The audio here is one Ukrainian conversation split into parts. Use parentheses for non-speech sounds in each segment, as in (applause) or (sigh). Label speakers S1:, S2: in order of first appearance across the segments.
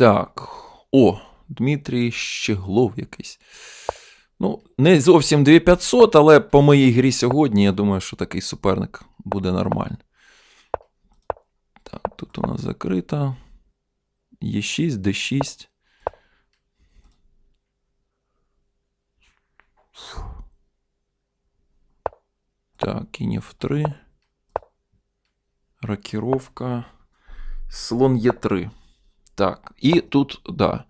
S1: Так. О, Дмитрій Щеглов якийсь. Ну, не зовсім 2500, але по моїй грі сьогодні, я думаю, що такий суперник буде нормальний. Так, тут у нас закрита. Е6, Д6. Так, кінь F3. Рокіровка. Слон Е3. Так, і тут, да.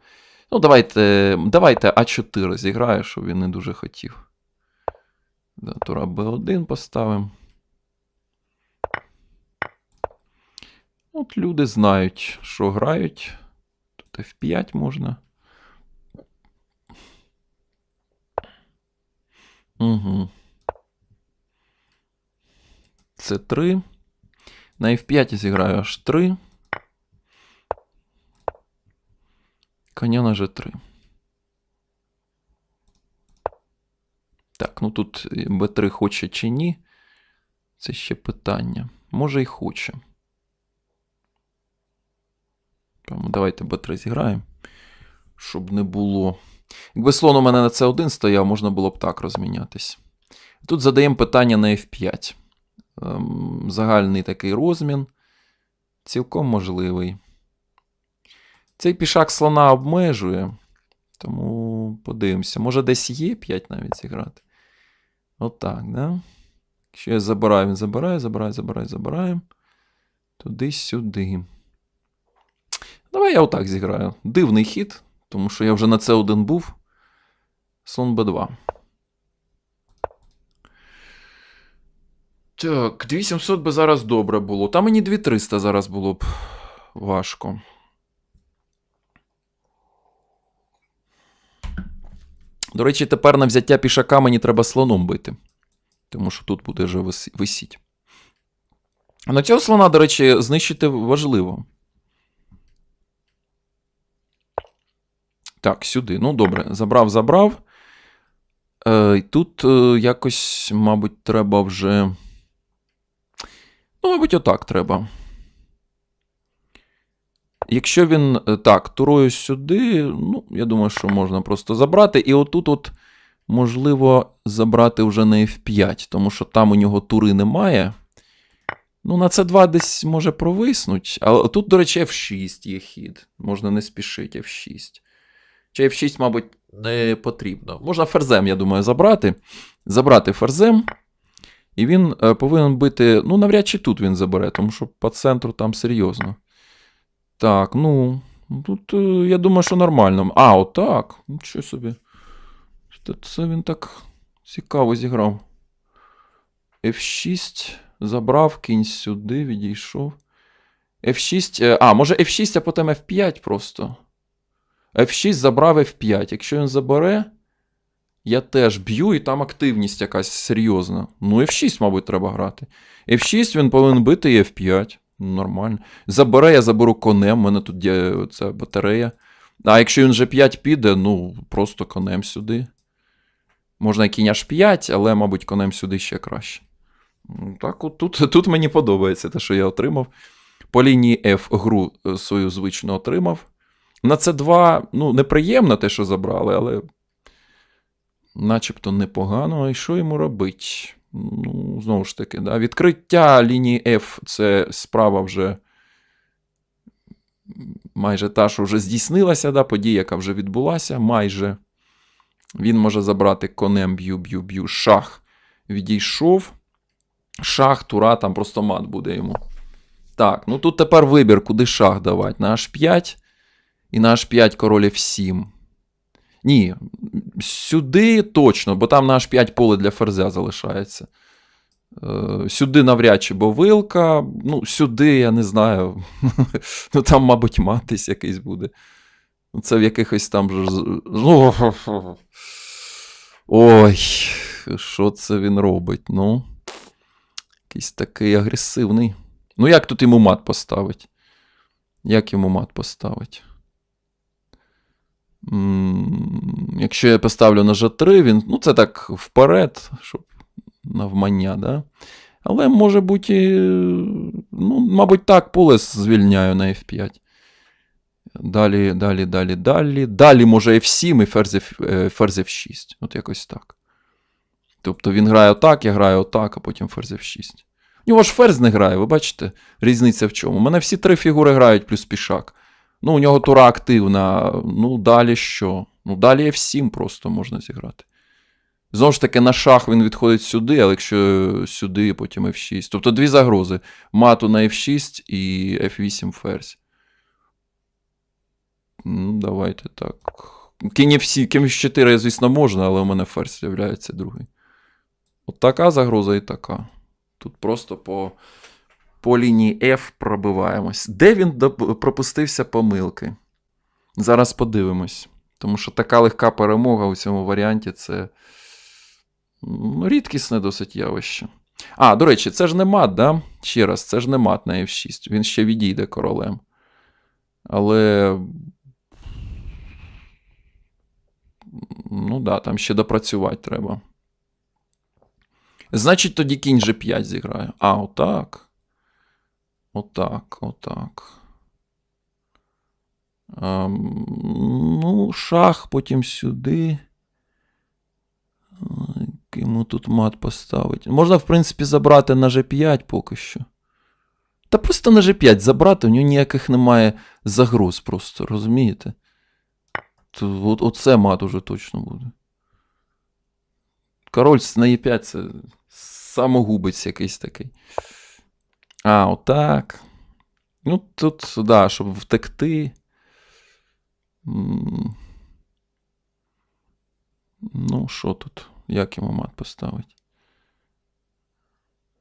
S1: Ну, давайте, давайте А4 зіграю, щоб він не дуже хотів. Да, Тура Б1 поставимо. От люди знають, що грають. Тут F5 можна. Угу. С3. На F5 зіграю H3. Коня на G3. Так, ну тут Б3 хоче чи ні. Це ще питання. Може і хоче. Давайте Б3 зіграємо. Щоб не було. Якби слон у мене на С1 стояв, можна було б так розмінятись. Тут задаємо питання на F5. Ем, Загальний такий розмін. Цілком можливий. Цей пішак слона обмежує. Тому подивимося. Може десь є 5 навіть зіграти. Отак, да? Якщо я забираю, він забирає, забирає, забирає, забирає. Туди-сюди. Давай я отак зіграю. Дивний хід, тому що я вже на це один був. Слон Б2. Так, 2700 би зараз добре було. Та мені 2300 зараз було б важко. До речі, тепер на взяття пішака мені треба слоном бити. Тому що тут буде вже висіть. А на цього слона, до речі, знищити важливо. Так, сюди. Ну, добре, забрав, забрав. Е, тут е, якось, мабуть, треба вже. Ну, мабуть, отак треба. Якщо він е, так, турою сюди, ну, я думаю, що можна просто забрати. І отут, от, можливо, забрати вже на F5, тому що там у нього тури немає. Ну, на С2 десь може провиснуть. Але тут, до речі, F6 є хід. Можна не спішити F6. Чи F6, мабуть, не потрібно. Можна ферзем, я думаю, забрати. Забрати ферзем. І він е, повинен бити. Ну, навряд чи тут він забере, тому що по центру там серйозно. Так, ну. Тут, е, я думаю, що нормально. А, отак. Нічого собі. Це- він так цікаво зіграв. F6 забрав, кінь сюди, відійшов. F6. е, А, може F6, а потім F5 просто. F6 забрав F5. Якщо він забере, я теж б'ю, і там активність якась серйозна. Ну, F6, мабуть, треба грати. F6 він повинен бити і F5. Нормально. Забере, я заберу конем, у мене тут є ця батарея. А якщо він G5 піде, ну, просто конем сюди. Можна кінь H5, але, мабуть, конем сюди ще краще. Ну, Так, от тут, (laughs) тут мені подобається те, що я отримав. По лінії F гру е, свою звичну отримав. На С2, ну, неприємно те, що забрали, але начебто непогано. І що йому робить? Ну, знову ж таки, да. відкриття лінії F це справа вже майже та, що вже здійснилася, да, подія, яка вже відбулася, майже. Він може забрати конем б'ю, б'ю, б'ю, шах відійшов. Шах, тура, там просто мат буде йому. Так, ну тут тепер вибір, куди шах давати. На H5 і на H5 король F7. Ні, сюди точно, бо там на H5 поле для ферзя залишається. Е, Сюди навряд чи, бо вилка. Ну, сюди, я не знаю. (laughs) ну, там, мабуть, матись якийсь буде. Це в якихось там. Ну, (laughs) Ой, що це він робить? Ну. Якийсь такий агресивний. Ну, як тут йому мат поставить? Як йому мат поставить? Якщо я поставлю на G3, він. Ну, це так вперед, щоб навмання, да? Але може бути. Ну, мабуть, так, поле звільняю на F5. Далі, далі, далі, далі. Далі може F7 і ферзь, F- е, ферзь F6. От якось так. Тобто він грає отак, я граю отак, а потім ферзь F6. У нього ж ферзь не грає, ви бачите? Різниця в чому? У мене всі три фігури грають плюс пішак. Ну, у нього тура активна. Ну, далі що? Ну, далі F7 просто можна зіграти. Знову ж таки, на шах він відходить сюди, але якщо сюди, потім F6. Тобто дві загрози: мату на F6 і F8 ферзь. Ну, давайте так. Кінь F7, кінь F4, звісно, можна, але у мене ферзь з'являється другий. От така загроза і така. Тут просто по, по лінії F пробиваємось. Де він пропустився помилки? Зараз подивимось. Тому що така легка перемога у цьому варіанті це ну, рідкісне досить явище. А, до речі, це ж не мат, да? Ще раз, це ж не мат на F6. Він ще відійде королем. Але. Ну да, там ще допрацювати треба. Значить, тоді кінь G5 зіграє. А, отак. Отак, отак. Ем, ну, шах, потім сюди. Йому тут мат поставити. Можна, в принципі, забрати на G5 поки що. Та просто на G5 забрати, у нього ніяких немає загроз просто, розумієте? То, от, оце мат уже точно буде. Король на Е5 це самогубець якийсь такий. А, отак. Ну, тут, да, щоб втекти. Ну, що тут? Як йому мат поставити?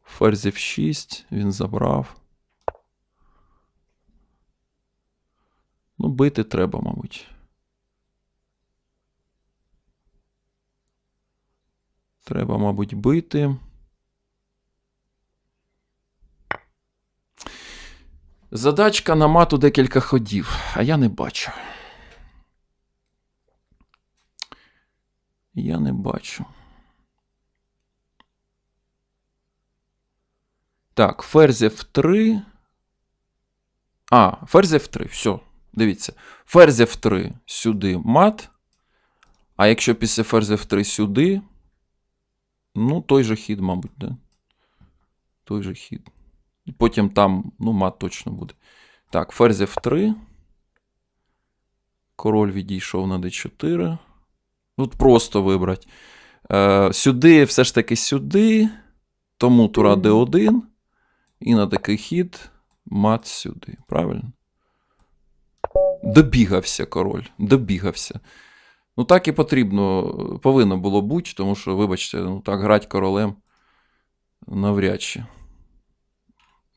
S1: Ферзь F6, він забрав. Ну, бити треба, мабуть. Треба, мабуть, бити. Задачка на мату декілька ходів, а я не бачу. Я не бачу. Так, ферзь F3. А, ферзь F3. Все, дивіться. Ферзь F3 сюди мат. А якщо після ферзь F3 сюди. Ну, той же хід, мабуть, да? Той же хід. І Потім там, ну, мат точно буде. Так, ферзь F3. Король відійшов на d4. Тут просто вибрати. Е, сюди, все ж таки сюди. Тому тура d1. І на такий хід мат сюди. Правильно? Добігався король. Добігався. Ну, так і потрібно, повинно було бути, тому що, вибачте, ну так грати королем навряд чи.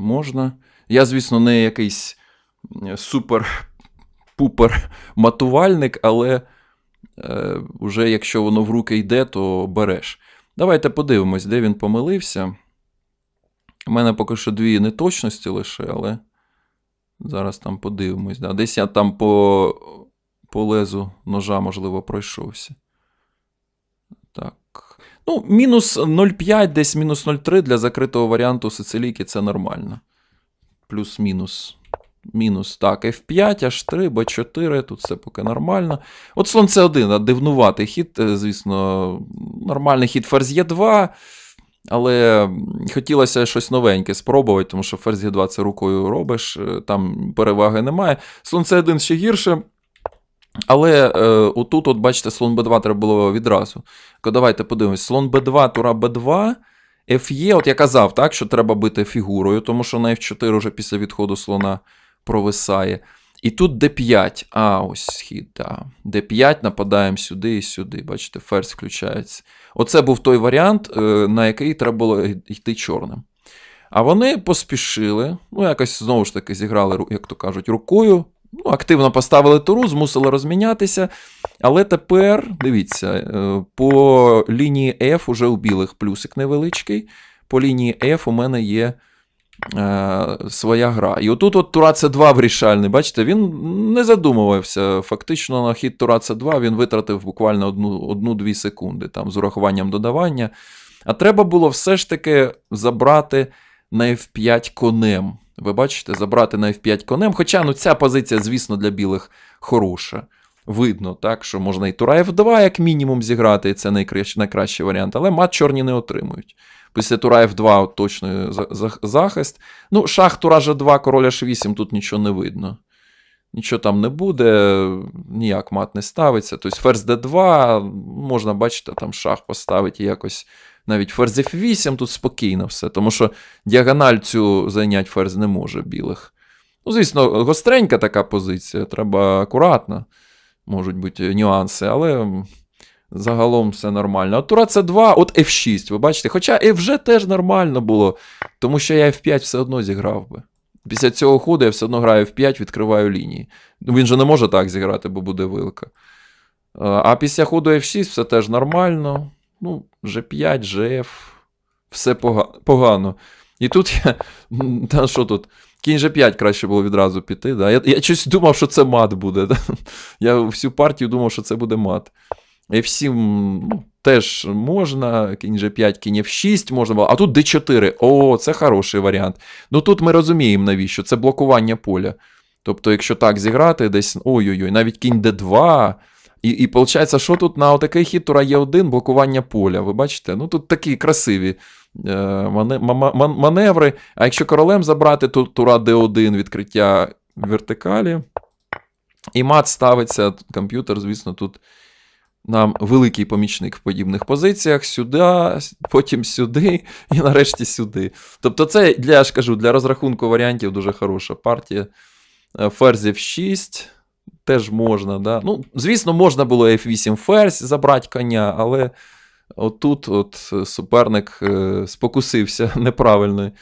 S1: Можна. Я, звісно, не якийсь супер-пупер матувальник, але е, вже якщо воно в руки йде, то береш. Давайте подивимось, де він помилився. У мене поки що дві неточності лише, але зараз там подивимось. Да. Десь я там по, по лезу ножа, можливо, пройшовся. Так. Ну, мінус 0,5, десь мінус 0,3 для закритого варіанту сицилійки це нормально. Плюс-мінус. Мінус. Так, F5, H3, B4, тут все поки нормально. От слон C1, а дивнуватий хід, е, звісно, нормальний хід ферзь Е2. Але хотілося щось новеньке спробувати, тому що ферзь Г2 це рукою робиш, е, там переваги немає. Слон С1 ще гірше. Але е, отут, от бачите, слон Б2 треба було відразу. Давайте подивимось. Слон Б2, тура Б2, Ф'є, от я казав, так, що треба бити фігурою, тому що на F4 вже після відходу слона провисає. І тут D5. А, ось схід, да. D5, нападаємо сюди і сюди. Бачите, ферзь включається. Оце був той варіант, е, на який треба було йти чорним. А вони поспішили, ну, якось знову ж таки зіграли, як то кажуть, рукою. Ну, активно поставили туру, змусили розмінятися. Але тепер, дивіться, е, по лінії F уже у білих плюсик невеличкий. По лінії F у мене є е, своя гра. І отут от Тура С2 вирішальний. Бачите, він не задумувався. Фактично на хід Тура С2 він витратив буквально одну- одну-дві секунди там, з урахуванням додавання. А треба було все ж таки забрати на F5 конем. Ви бачите, забрати на F5 конем. Хоча ну, ця позиція, звісно, для білих хороша. Видно, так, що можна і тура F2 як мінімум зіграти, і це найкращий, найкращий варіант, але мат чорні не отримують. Після тура F2 точно за- за- захист. Ну, шах тура G2, король H8, тут нічого не видно. Нічого там не буде, ніяк мат не ставиться. Тобто ферзь D2, можна бачити, там шах поставити якось. Навіть ферзь F8 тут спокійно все, тому що діагональ цю зайняти ферзь не може білих. Ну, звісно, гостренька така позиція, треба акуратно. Можуть бути нюанси, але загалом все нормально. А тура це 2, от F6, ви бачите. Хоча F вже теж нормально було, тому що я F5 все одно зіграв би. Після цього ходу я все одно граю F5, відкриваю лінії. Ну, він же не може так зіграти, бо буде вилка. А а після ходу F6 все теж нормально. Ну, G5, GF, все пога- погано. І тут я. (laughs) Та що тут? Кінь G5 краще було відразу піти. Да? Я, я щось думав, що це мат буде. Да? Я всю партію думав, що це буде мат. F7 ну, теж можна, кінь G5, кінь F6 можна було. А тут D4. О, це хороший варіант. Ну тут ми розуміємо, навіщо. Це блокування поля. Тобто, якщо так зіграти, десь. Ой-ой-ой, навіть кінь D2. І, і виходить, що тут на отакий хід тура є один блокування поля. Ви бачите? Ну тут такі красиві е, маневри. А якщо королем забрати, то тура D1 відкриття вертикалі. І мат ставиться. Комп'ютер, звісно, тут нам великий помічник в подібних позиціях. Сюди, потім сюди і нарешті сюди. Тобто, це для, я ж кажу, для розрахунку варіантів дуже хороша партія. Е, Ферзь F6 теж можна. Да? Ну, звісно, можна було F8 ферзь забрати коня, але отут от суперник е, спокусився (laughs) неправильно.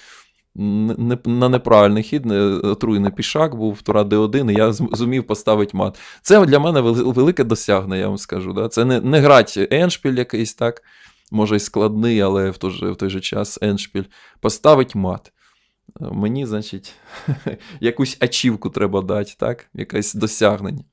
S1: На неправильний хід, отруйний пішак був, тура D1, і я зумів поставити мат. Це для мене велике досягнення, я вам скажу. Да? Це не, не грати еншпіль якийсь, так, може й складний, але в той же, в той же час еншпіль. Поставить мат. Мені, значить, (laughs) якусь ачівку треба дати, так? Якесь досягнення.